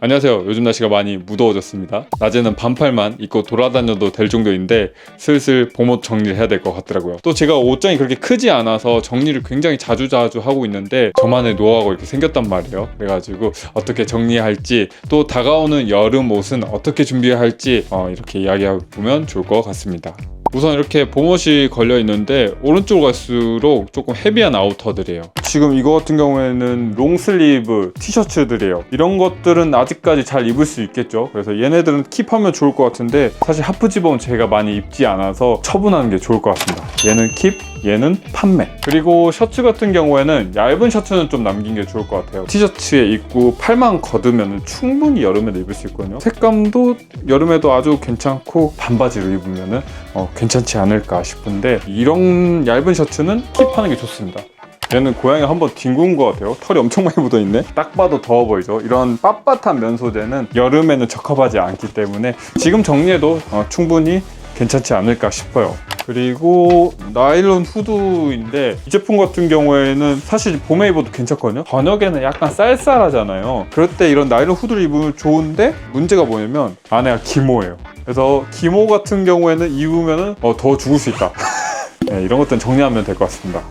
안녕하세요. 요즘 날씨가 많이 무더워졌습니다. 낮에는 반팔만 입고 돌아다녀도 될 정도인데 슬슬 봄옷 정리를 해야 될 것 같더라고요. 또 제가 옷장이 그렇게 크지 않아서 정리를 굉장히 자주자주 하고 있는데 저만의 노하우가 이렇게 생겼단 말이에요. 그래가지고 어떻게 정리할지 또 다가오는 여름 옷은 어떻게 준비해야 할지 어, 이렇게 이야기해 보면 좋을 것 같습니다. 우선 이렇게 봄옷이 걸려 있는데 오른쪽으로 갈수록 조금 헤비한 아우터들이에요. 지금 이거 같은 경우에는 롱슬리브 티셔츠들이에요. 이런 것들은 아직까지 잘 입을 수 있겠죠. 그래서 얘네들은 킵하면 좋을 것 같은데 사실 하프 집업은 제가 많이 입지 않아서 처분하는 게 좋을 것 같습니다. 얘는 킵, 얘는 판매. 그리고 셔츠 같은 경우에는 얇은 셔츠는 좀 남긴 게 좋을 것 같아요. 티셔츠에 입고 팔만 걷으면 충분히 여름에도 입을 수 있거든요. 색감도 여름에도 아주 괜찮고 반바지로 입으면 어, 괜찮지 않을까 싶은데 이런 얇은 셔츠는 킵하는 게 좋습니다. 얘는 고양이 한번 뒹군 것 같아요. 털이 엄청 많이 묻어 있네. 딱 봐도 더워 보이죠. 이런 빳빳한 면 소재는 여름에는 적합하지 않기 때문에 지금 정리해도 어, 충분히 괜찮지 않을까 싶어요. 그리고 나일론 후드인데 이 제품 같은 경우에는 사실 봄에 입어도 괜찮거든요. 저녁에는 약간 쌀쌀하잖아요. 그럴 때 이런 나일론 후드를 입으면 좋은데 문제가 뭐냐면 안에가 기모예요. 그래서 기모 같은 경우에는 입으면 어, 더 죽을 수 있다. 네, 이런 것들은 정리하면 될 것 같습니다.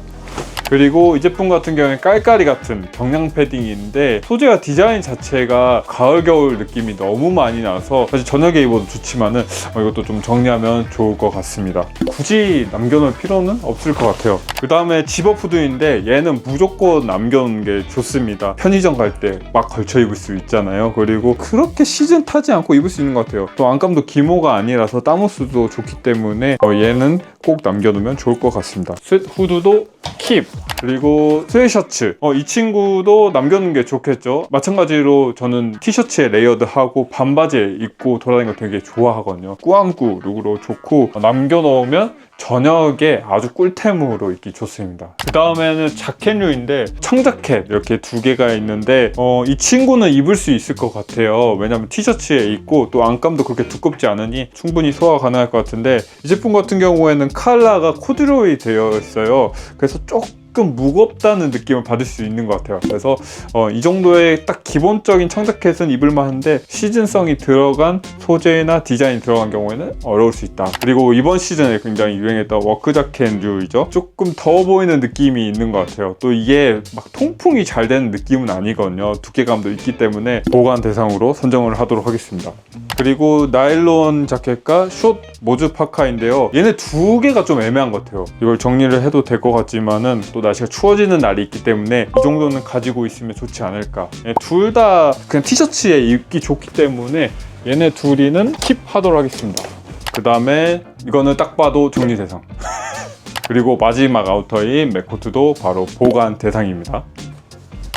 그리고 이 제품 같은 경우에 깔깔이 같은 경량 패딩인데 소재가 디자인 자체가 가을 겨울 느낌이 너무 많이 나서 사실 저녁에 입어도 좋지만은 어, 이것도 좀 정리하면 좋을 것 같습니다. 굳이 남겨놓을 필요는 없을 것 같아요. 그 다음에 집업 후드인데 얘는 무조건 남겨놓는 게 좋습니다. 편의점 갈 때 막 걸쳐 입을 수 있잖아요. 그리고 그렇게 시즌 타지 않고 입을 수 있는 것 같아요. 또 안감도 기모가 아니라서 땀호수도 좋기 때문에 어, 얘는 꼭 남겨두면 좋을 것 같습니다. 스웨트 후드도 킵. 그리고 스웨셔츠. 어, 이 친구도 남겨놓는 게 좋겠죠. 마찬가지로 저는 티셔츠에 레이어드하고 반바지에 입고 돌아다니는 거 되게 좋아하거든요. 꾸안꾸 룩으로 좋고 어, 남겨놓으면 저녁에 아주 꿀템으로 입기 좋습니다. 그 다음에는 자켓류인데 청자켓 이렇게 두 개가 있는데 어, 이 친구는 입을 수 있을 것 같아요. 왜냐면 티셔츠에 있고 또 안감도 그렇게 두껍지 않으니 충분히 소화 가능할 것 같은데 이 제품 같은 경우에는 컬러가 코듀로이 되어 있어요. 그래서 조금 무겁다는 느낌을 받을 수 있는 것 같아요. 그래서 어, 이 정도의 딱 기본적인 청자켓은 입을만 한데 시즌성이 들어간 소재나 디자인이 들어간 경우에는 어려울 수 있다. 그리고 이번 시즌에 굉장히 유행했던 워크 자켓류이죠. 조금 더워 보이는 느낌이 있는 것 같아요. 또 이게 막 통풍이 잘 되는 느낌은 아니거든요. 두께감도 있기 때문에 보관 대상으로 선정을 하도록 하겠습니다. 그리고 나일론 자켓과 숏 모즈 파카인데요. 얘네 두 개가 좀 애매한 것 같아요. 이걸 정리를 해도 될 것 같지만은 또 날씨가 추워지는 날이 있기 때문에 이 정도는 가지고 있으면 좋지 않을까. 둘 다 그냥 티셔츠에 입기 좋기 때문에 얘네 둘이는 킵 하도록 하겠습니다. 그 다음에 이거는 딱 봐도 정리 대상. 그리고 마지막 아우터인 맥코트도 바로 보관 대상입니다.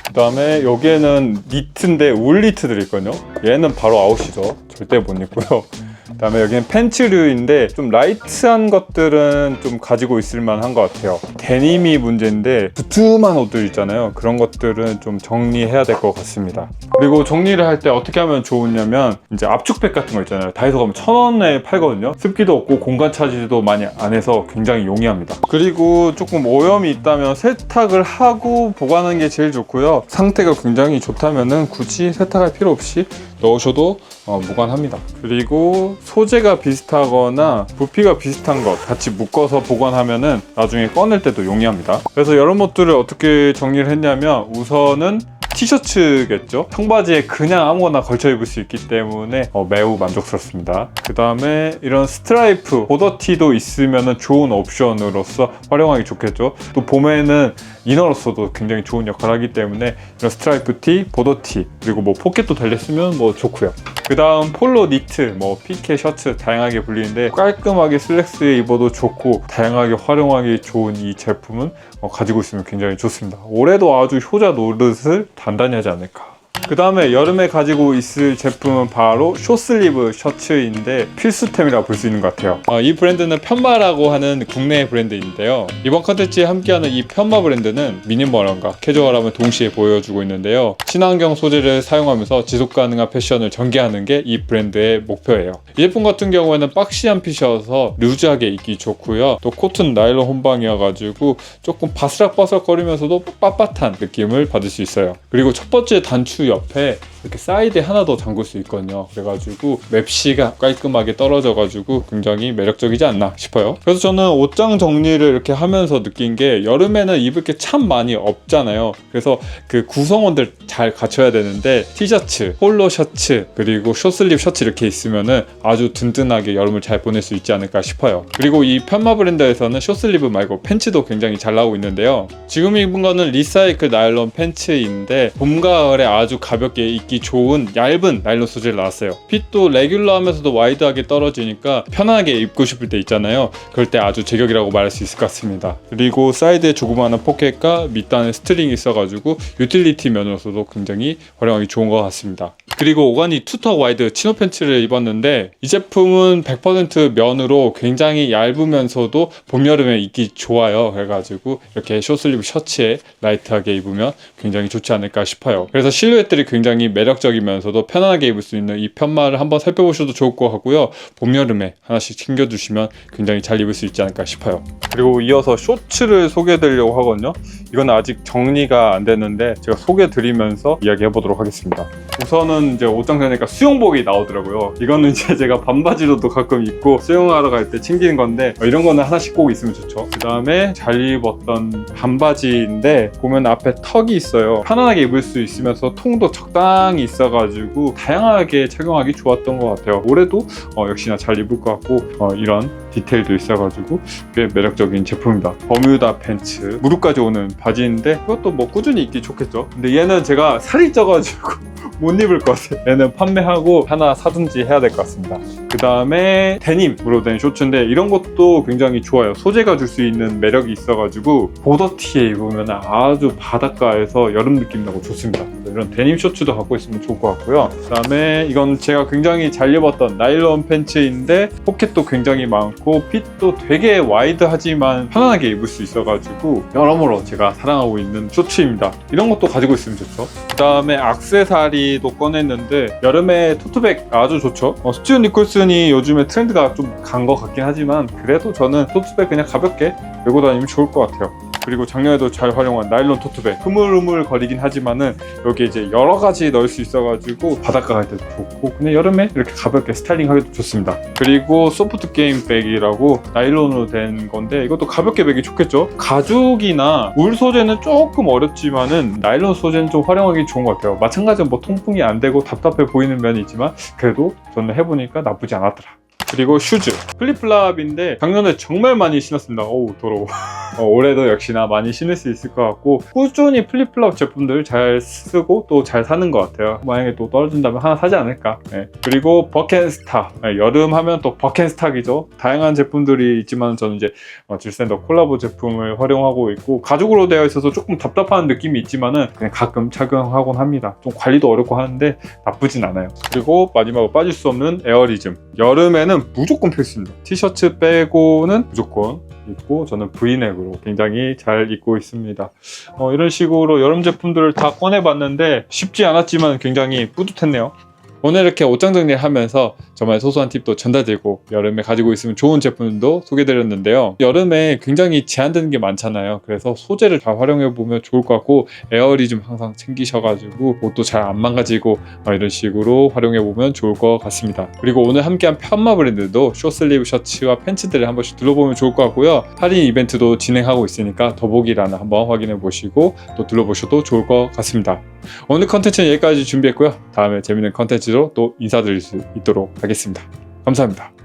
그 다음에 여기에는 니트인데 울 니트들이 있거든요. 얘는 바로 아웃이죠. 절대 못 입고요. 그 다음에 여기는 팬츠류인데 좀 라이트한 것들은 좀 가지고 있을 만한 것 같아요. 데님이 문제인데 두툼한 옷들 있잖아요. 그런 것들은 좀 정리해야 될 것 같습니다. 그리고 정리를 할 때 어떻게 하면 좋으냐면 이제 압축백 같은 거 있잖아요. 다이소 가면 천 원에 팔거든요. 습기도 없고 공간 차지도 많이 안 해서 굉장히 용이합니다. 그리고 조금 오염이 있다면 세탁을 하고 보관하는 게 제일 좋고요. 상태가 굉장히 좋다면은 굳이 세탁할 필요 없이 넣으셔도 어, 무관합니다. 그리고 소재가 비슷하거나 부피가 비슷한 것 같이 묶어서 보관하면 은 나중에 꺼낼 때도 용이합니다. 그래서 이런 것들을 어떻게 정리를 했냐면 우선은 티셔츠겠죠. 청바지에 그냥 아무거나 걸쳐 입을 수 있기 때문에 어, 매우 만족스럽습니다. 그 다음에 이런 스트라이프, 보더티도 있으면 좋은 옵션으로서 활용하기 좋겠죠. 또 봄에는 이너로서도 굉장히 좋은 역할을 하기 때문에 이런 스트라이프 티, 보더티, 그리고 뭐 포켓도 달렸으면 뭐 좋고요. 그 다음 폴로 니트, 뭐 피케 셔츠 다양하게 불리는데 깔끔하게 슬랙스에 입어도 좋고 다양하게 활용하기 좋은 이 제품은 어, 가지고 있으면 굉장히 좋습니다. 올해도 아주 효자 노릇을 단단히 하지 않을까. 그 다음에 여름에 가지고 있을 제품은 바로 숏슬리브 셔츠인데 필수템이라 볼수 있는 것 같아요. 어, 이 브랜드는 편마라고 하는 국내 브랜드인데요. 이번 컨텐츠에 함께하는 이 편마 브랜드는 미니멀함과 캐주얼함을 동시에 보여주고 있는데요. 친환경 소재를 사용하면서 지속 가능한 패션을 전개하는 게 이 브랜드의 목표예요. 이 제품 같은 경우에는 박시한 핏이어서 루즈하게 입기 좋고요. 또 코튼 나일론 혼방이어가지고 조금 바스락바스락 거리면서도 빳빳한 느낌을 받을 수 있어요. 그리고 첫 번째 단추 옆에 이렇게 사이드에 하나 더 잠글 수 있거든요. 그래가지고 맵시가 깔끔하게 떨어져가지고 굉장히 매력적이지 않나 싶어요. 그래서 저는 옷장 정리를 이렇게 하면서 느낀 게 여름에는 입을 게 참 많이 없잖아요. 그래서 그 구성원들 잘 갖춰야 되는데 티셔츠, 폴로 셔츠, 그리고 숏슬립 셔츠 이렇게 있으면은 아주 든든하게 여름을 잘 보낼 수 있지 않을까 싶어요. 그리고 이 편마 브랜드에서는 숏슬리브 말고 팬츠도 굉장히 잘 나오고 있는데요. 지금 입은 거는 리사이클 나일론 팬츠인데 봄 가을에 아주 가볍게 입기 좋은 얇은 나일론 소재를 나왔어요. 핏도 레귤러하면서도 와이드하게 떨어지니까 편하게 입고 싶을 때 있잖아요. 그럴 때 아주 제격이라고 말할 수 있을 것 같습니다. 그리고 사이드에 조그마한 포켓과 밑단에 스트링이 있어가지고 유틸리티 면으로서도 굉장히 활용하기 좋은 것 같습니다. 그리고 오가니 투턱 와이드 치노 팬츠를 입었는데 이 제품은 100% 면으로 굉장히 얇으면서도 봄 여름에 입기 좋아요. 그래가지고 이렇게 숏슬리브 셔츠에 라이트하게 입으면 굉장히 좋지 않을까 싶어요. 그래서 실루엣들이 굉장히 매력적이면서도 편안하게 입을 수 있는 이 편마를 한번 살펴보셔도 좋을 것 같고요. 봄 여름에 하나씩 챙겨두시면 굉장히 잘 입을 수 있지 않을까 싶어요. 그리고 이어서 쇼츠를 소개해드리려고 하거든요. 이건 아직 정리가 안 됐는데 제가 소개해드리면서 이야기해 보도록 하겠습니다. 우선은 이제 옷장 되니까 수영복이 나오더라고요. 이거는 이제 제가 반바지로도 가끔 입고 수영하러 갈 때 챙기는 건데 어, 이런 거는 하나씩 꼭 있으면 좋죠. 그 다음에 잘 입었던 반바지인데 보면 앞에 턱이 있어요. 편안하게 입을 수 있으면서 통도 적당히 있어가지고 다양하게 착용하기 좋았던 것 같아요. 올해도 어, 역시나 잘 입을 것 같고 어, 이런 디테일도 있어가지고 꽤 매력적인 제품입니다. 버뮤다 팬츠 무릎까지 오는 바지인데 이것도 뭐 꾸준히 입기 좋겠죠. 근데 얘는 제가 살이 쪄가지고 못 입을 것 같아요. 얘는 판매하고 하나 사든지 해야 될 것 같습니다. 그 다음에 데님으로 된 쇼츠인데 이런 것도 굉장히 좋아요. 소재가 줄 수 있는 매력이 있어가지고 보더티에 입으면 아주 바닷가에서 여름 느낌 나고 좋습니다. 이런 데님 쇼츠도 갖고 있으면 좋을 것 같고요. 그 다음에 이건 제가 굉장히 잘 입었던 나일론 팬츠인데 포켓도 굉장히 많고 핏도 되게 와이드하지만 편안하게 입을 수 있어가지고 여러모로 제가 사랑하고 있는 쇼츠입니다. 이런 것도 가지고 있으면 좋죠. 그 다음에 악세사리 도 꺼냈는데 여름에 토트백 아주 좋죠. 어, 스튜 니콜슨이 요즘에 트렌드가 좀 간 것 같긴 하지만 그래도 저는 토트백 그냥 가볍게 메고 다니면 좋을 것 같아요. 그리고 작년에도 잘 활용한 나일론 토트백 흐물흐물 거리긴 하지만은 여기 이제 여러 가지 넣을 수 있어가지고 바닷가 갈 때도 좋고 그냥 여름에 이렇게 가볍게 스타일링 하기도 좋습니다 그리고 소프트 게임 백이라고 나일론으로 된 건데 이것도 가볍게 매기 좋겠죠 가죽이나 울 소재는 조금 어렵지만은 나일론 소재는 좀 활용하기 좋은 것 같아요 마찬가지로 뭐 통 풍이 안 되고 답답해 보이는 면이 있지만 그래도 저는 해보니까 나쁘지 않았더라. 그리고 슈즈. 플립플랍인데 작년에 정말 많이 신었습니다. 어우 더러워 어, 올해도 역시나 많이 신을 수 있을 것 같고 꾸준히 플립플랍 제품들 잘 쓰고 또 잘 사는 것 같아요. 만약에 또 떨어진다면 하나 사지 않을까? 네. 그리고 버켄스타. 네, 여름 하면 또 버켄스탁이죠. 다양한 제품들이 있지만 저는 이제 어, 질센더 콜라보 제품을 활용하고 있고 가죽으로 되어 있어서 조금 답답한 느낌이 있지만은 그냥 가끔 착용하곤 합니다. 좀 관리도 어렵고 하는데 나쁘진 않아요. 그리고 마지막으로 빠질 수 없는 에어리즘. 여름에는 무조건 필수입니다. 티셔츠 빼고는 무조건 입고 저는 브이넥으로 굉장히 잘 입고 있습니다. 어, 이런 식으로 여름 제품들을 다 꺼내봤는데 쉽지 않았지만 굉장히 뿌듯했네요. 오늘 이렇게 옷장 정리를 하면서 정말 소소한 팁도 전달드리고 여름에 가지고 있으면 좋은 제품도 소개드렸는데요. 여름에 굉장히 제한되는 게 많잖아요. 그래서 소재를 잘 활용해 보면 좋을 것 같고 에어리 즘 항상 챙기셔가지고 옷도 잘 안 망가지고 어, 이런 식으로 활용해 보면 좋을 것 같습니다. 그리고 오늘 함께한 편마 브랜드도 쇼슬리브 셔츠와 팬츠들을 한 번씩 둘러보면 좋을 것 같고요. 할인 이벤트도 진행하고 있으니까 더보기란을 한번 확인해 보시고 또 둘러보셔도 좋을 것 같습니다. 오늘 컨텐츠는 여기까지 준비했고요. 다음에 재밌는 컨텐츠로 또 인사드릴 수 있도록 하겠습니다. 감사합니다.